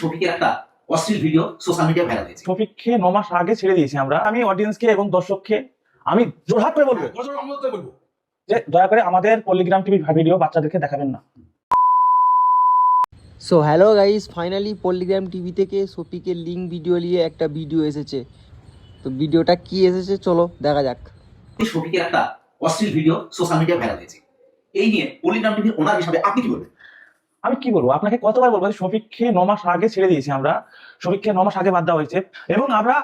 শফিকের একটা অশ্লীল ভিডিও সোশ্যাল মিডিয়া ভাইরাল হয়েছে। টপিককে ন মাস আগে ছেড়ে দিয়েছি আমরা। আমি অডিয়েন্সকে এবং দর্শককে আমি জোরহাট করে বলব। বলব। যে দয়া করে আমাদের পল্লিগ্রাম টিভির ভিডিও বাচ্চাদেরকে দেখাবেন না। So hello guys finally Palligram TV থেকে সপিকের লিঙ্ক ভিডিও নিয়ে একটা ভিডিও এসেছে। তো ভিডিওটা কি এসেছে চলো দেখা যাক। শফিকের একটা অশ্লীল ভিডিও সোশ্যাল মিডিয়া ভাইরাল হয়েছে। এই নিয়ে পল্লিগ্রাম টিভির ওনার হিসাবে আপনি কি বলবেন? আমি কি বলব? আপনাকে কতবার বলব শফিককে ন মাস আগে ছেড়ে দিয়েছি আমরা। শফিককে ন মাস আগে বাদ দেওয়া হয়েছে। এবং আমরা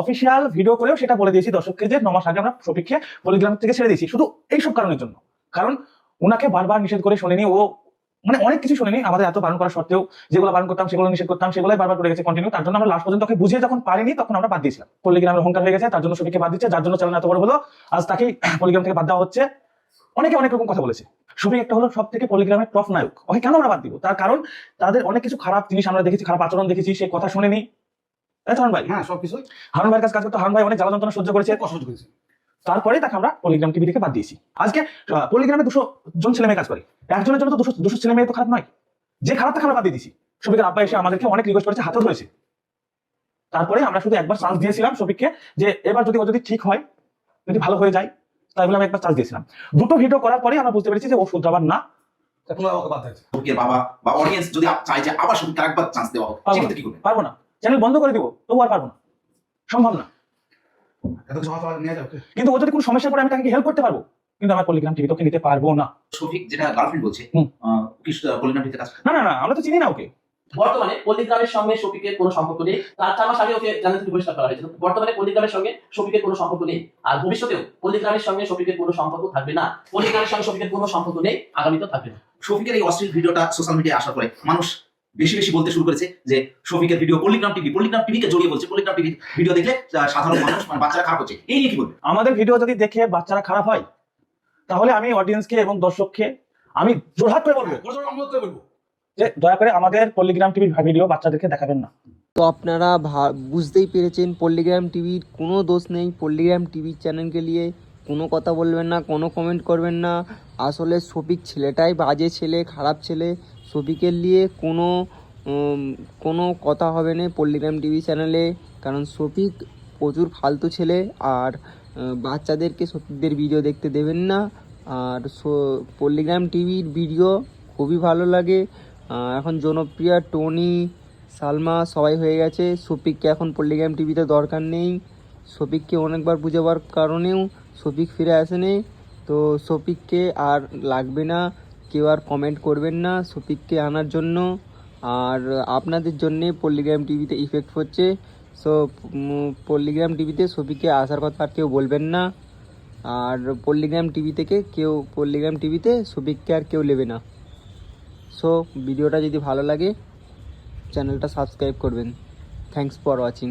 অফিসিয়াল ভিডিও করেও সেটা বলে দিয়েছি দর্শককে যে ন মাস আগে আমরা শফিককে পলিগ্রাম থেকে ছেড়ে দিয়েছি। শুধু এইসব কারণের জন্য। কারণ ওনাকে বারবার নিষেধ করে শোনেনি। ও মানে অনেক কিছু শোনেনি। আমাদের এত বারণ করা সত্ত্বেও যেগুলো বারণ করতাম, সেগুলো নিষেধ করতাম, সেগুলোই বারবার করে গেছে কন্টিনিউ তার জন্য আমরা লাস্ট পর্যন্ত ওকে বুঝিয়ে যখন পারিনি, তখন আমরা বাদ দিয়েছিলাম। পলিগ্রামের অহংকার হয়ে গেছে, তার জন্য শফিককে বাদ দিচ্ছে। যার জন্য চ্যানেল এত বড় হলো। আজ তাকেই পলিগ্রাম থেকে বাদ দেওয়া হচ্ছে। অনেকে অনেক রকম কথা বলেছে। শফিক একটা হলো সব থেকে পলিগ্রামের টপ নায়ক। ওকে কেন আমরা বাদ দিব? তার কারণ তাদের অনেক কিছু খারাপ জিনিস আমরা দেখেছি খারাপ আচরণ দেখেছি সে কথা শুনেনি। হারুন ভাই? হ্যাঁ সবকিছুই হারুন ভাইয়ের কাছে কাজ করতে হারুন ভাই অনেক জ্বালা যন্ত্রণা সহ্য করেছে। কষ্ট করেছে। তারপরে তাকে আমরা পলিগ্রাম টিভি থেকে বাদ দিয়েছি। আজকে পলিগ্রামে দুশো জন ছেলে মেয়ে কাজ করে। একজনের জন্য তো দুশো দুশো ছেলে মেয়ে তো খারাপ নয়। যে খারাপ তাকে আমরা বাদ দিয়ে দিয়েছি। শফিকের আব্বা এসে আমাদেরকে অনেক রিকোয়েস্ট করেছে হাতও ধরেছে। তারপরে আমরা শুধু একবার চান্স দিয়েছিলাম শফিককে যে এবার যদি ও যদি ঠিক হয় যদি ভালো হয়ে যায় তাই বলে আমি একবার চান্স দিয়েছিলাম। দুটো ভিডিও করার পরে আমরা বুঝতে পেরেছি যে ও শুধরাবার না। বাবা বা অডিয়েন্স যদি চায় যে আবার আরেকবার চান্স দেওয়া হোক কি পারব না। চ্যানেল বন্ধ করে দিব তবু আর পারব না। সম্ভব না। কিন্তু ও যদি কোনো সমস্যা পড়ে আমি তাকে হেল্প করতে পারব? কিন্তু আমার পলিগ্রাম টিভি তোকে নিতে পারব না। শফিক যেটা গার্লফ্রেন্ড বলছে না না না আমরা তো চিনি না ওকে। বর্তমানে পল্লিগ্রামের সঙ্গে শফিকের কোনো সম্পর্ক নেই। তার চার মাস আগে ওকে থেকে বহিষ্কার করা হয়েছিল। বর্তমানে পল্লিগ্রামের সঙ্গে শফিকের কোনো সম্পর্ক নেই। আর ভবিষ্যতেও পল্লিগ্রামের সঙ্গে শফিকের কোনো সম্পর্ক থাকবে না। পল্লিগ্রামের সঙ্গে শফিকের কোনো সম্পর্ক নেই আগামীতেও থাকবে না। শফিকের এই অশ্লীল ভিডিওটা সোশ্যাল মিডিয়ায় আসার পরে মানুষ বেশি বেশি বলতে শুরু করেছে যে শফিকের ভিডিও পল্লিগ্রাম টিভি পল্লিগ্রাম টিভিকে জড়িয়ে বলছে। পল্লিগ্রাম টিভি ভিডিও দেখলে সাধারণ মানুষ মানে বাচ্চারা খারাপ হচ্ছে। এই নিয়ে কি বলবেন আমাদের ভিডিও যদি দেখে বাচ্চারা খারাপ হয় তাহলে আমি অডিয়েন্সকে এবং দর্শককে আমি জোরহাট করে বলব। বলব। যে দয়া করে আমাদের পল্লিগ্রাম টিভির ভিডিও বাচ্চাদেরকে দেখাবেন না। তো আপনারা বুঝতেই পেরেছেন, পল্লিগ্রাম টিভির কোনো দোষ নেই। পল্লিগ্রাম টিভি চ্যানেলকে নিয়ে কোনো কথা বলবেন না, কোনো কমেন্ট করবেন না। আসলে সফিক ছেলেটাই বাজে ছেলে, খারাপ ছেলে। সফিকের নিয়ে কোনো কোনো কথা হবে না পল্লিগ্রাম টিভি চ্যানেলে। কারণ সফিক প্রচুর ফালতু ছেলে আর বাচ্চাদেরকে সফিকদের ভিডিও দেখতে দেবেন না। আর পল্লিগ্রাম টিভির ভিডিও খুবই ভালো লাগে। এখন জনপ্রিয়, টনি, সালমা সবাই হয়ে গেছে। সফিককে এখন পল্লিগ্রাম টিভিতে দরকার নেই। সফিককে অনেকবার বুঝাবার কারণেও সফিক ফিরে আসেনি। তো সফিককে আর লাগবে না। কেউ আর কমেন্ট করবেন না সফিককে আনার জন্য। আর আপনাদের জন্যে পল্লিগ্রাম টিভিতে ইফেক্ট হচ্ছে সো পল্লিগ্রাম টিভিতে সফিককে আসার কথা আর কেউ বলবেন না। আর পল্লিগ্রাম টিভি থেকে কেউ পল্লিগ্রাম টিভিতে সফিককে আর কেউ নেবে না। সো ভিডিওটা যদি ভালো লাগে চ্যানেলটা সাবস্ক্রাইব করবেন। Thanks for watching